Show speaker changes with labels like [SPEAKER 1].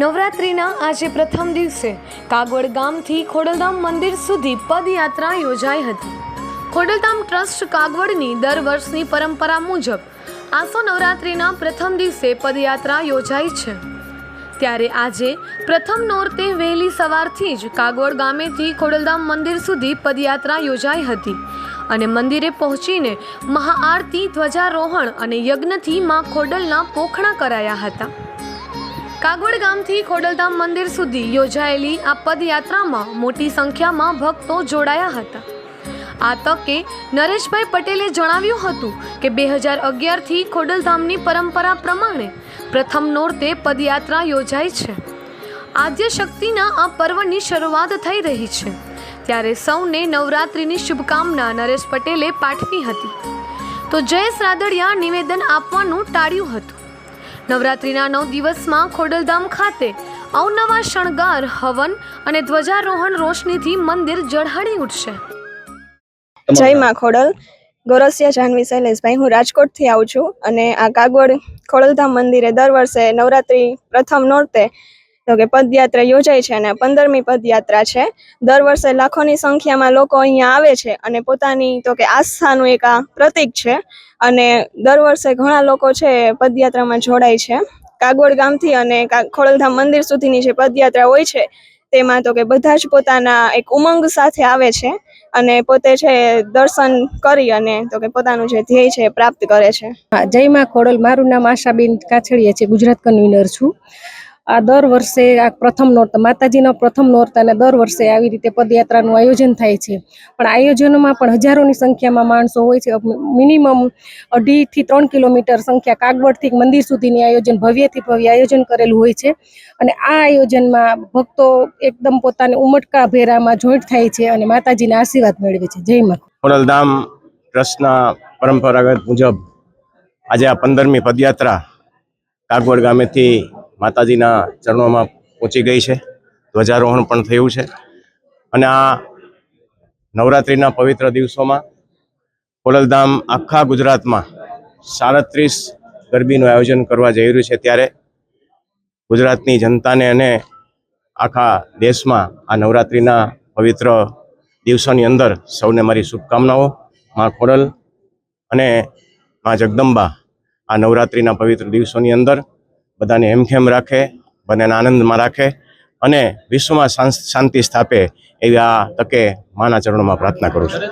[SPEAKER 1] નવરાત્રિના આજે પ્રથમ દિવસે કાગોડ ગામથી ખોડલધામ મંદિર સુધી પદયાત્રા યોજાઈ હતી. ખોડલધામ ટ્રસ્ટ કાગવડની દર વર્ષની પરંપરા મુજબ આસો નવરાત્રિના પ્રથમ દિવસે પદયાત્રા યોજાઈ છે. ત્યારે આજે પ્રથમ નોરતે વહેલી સવારથી જ કાગોડ ગામેથી ખોડલધામ મંદિર સુધી પદયાત્રા યોજાઈ હતી અને મંદિરે પહોંચીને મહાઆરતી, ધ્વજારોહણ અને યજ્ઞથી માં ખોડલના પોખણા કરાયા હતા. કાગવડ ગામથી ખોડલધામ મંદિર સુધી યોજાયેલી આ પદયાત્રામાં મોટી સંખ્યામાં ભક્તો જોડાયા હતા. આ તકે નરેશભાઈ પટેલે જણાવ્યું હતું કે બે હજાર અગિયારથી ખોડલધામની પરંપરા પ્રમાણે પ્રથમ નોરતે પદયાત્રા યોજાય છે. આદ્ય શક્તિના આ પર્વની શરૂઆત થઈ રહી છે. ત્યારે સૌને નવરાત્રિની શુભકામના નરેશ પટેલે પાઠવી હતી. તો જયેશ રાદડિયા નિવેદન આપવાનું ટાળ્યું હતું. નવરાત્રિના નવ દિવસમાં ખોડલધામ ખાતે અવનવા શણગાર હવન અને ધ્વજારોહણ રોશનીથી મંદિર ઝળહળી ઉઠશે.
[SPEAKER 2] જય માં ખોડલ. ગોરસિયા જાનવી શૈલેષભાઈ હું રાજકોટથી આવું છું અને આ કાગવડ ખોડલધામ મંદિરે દર વર્ષે નવરાત્રિ પ્રથમ નોરતે તો કે પદયાત્રા યોજાય છે અને પંદરમી પદયાત્રા છે. દર વર્ષે લાખોની સંખ્યામાં લોકો અહીંયા આવે છે અને પોતાની તો કે આસ્થાનું એક આ પ્રતીક છે. અને દર વર્ષે ઘણા લોકો છે પદયાત્રામાં જોડાય છે. કાગોડ ગામથી અને ખોડલધામ મંદિર સુધીની જે પદયાત્રા હોય છે, તેમાં તો કે બધા જ પોતાના એક ઉમંગ સાથે આવે છે અને પોતે છે દર્શન કરી અને તો કે પોતાનું જે ધ્યેય છે પ્રાપ્ત કરે છે.
[SPEAKER 3] જય માં ખોડલ, મારું નામ આશાબેન કાછડીયા છે, ગુજરાત કન્વીનર છું. આ દર વર્ષે આ પ્રથમ નોરત, માતાજીનો પ્રથમ નોરત અને દર વર્ષે આવી રીતે પદયાત્રાનું આયોજન થાય છે. પણ આયોજનોમાં પણ હજારોની સંખ્યામાં માણસો હોય છે. મિનિમમ અઢીથી ત્રણ કિલોમીટર સંખ્યા કાગવડથી મંદિર સુધીની આયોજન, ભવ્યથી ભવ્ય આયોજન કરેલું હોય છે. અને આ આયોજનમાં ભક્તો એકદમ પોતાની ઉમટકા ભેરામાં જોઈન્ટ થાય છે અને માતાજીના આશીર્વાદ મેળવે છે. જય માં
[SPEAKER 4] ટ્રસ્ટના પરંપરાગત મુજબ આજે આ પંદરમી પદયાત્રા કાગવડ ગામેથી માતાજીના ચરણોમાં પહોંચી ગઈ છે. ધ્વજારોહણ પણ થયું છે. અને આ નવરાત્રિના પવિત્ર દિવસોમાં ખોડલધામ આખા ગુજરાતમાં સાડત્રીસ ગરબીનું આયોજન કરવા જઈ રહ્યું છે ત્યારે ગુજરાતની જનતાને અને આખા દેશમાં આ નવરાત્રિના પવિત્ર દિવસોની અંદર સૌને મારી શુભકામનાઓ. માં ખોડલ અને માં જગદંબા આ નવરાત્રિના પવિત્ર દિવસોની અંદર બધાને હેમખેમ રાખે? બધાને આનંદમાં રાખે અને વિશ્વમાં શાંતિ સ્થાપે એવી આ તકે માના ચરણોમાં પ્રાર્થના કરું છું.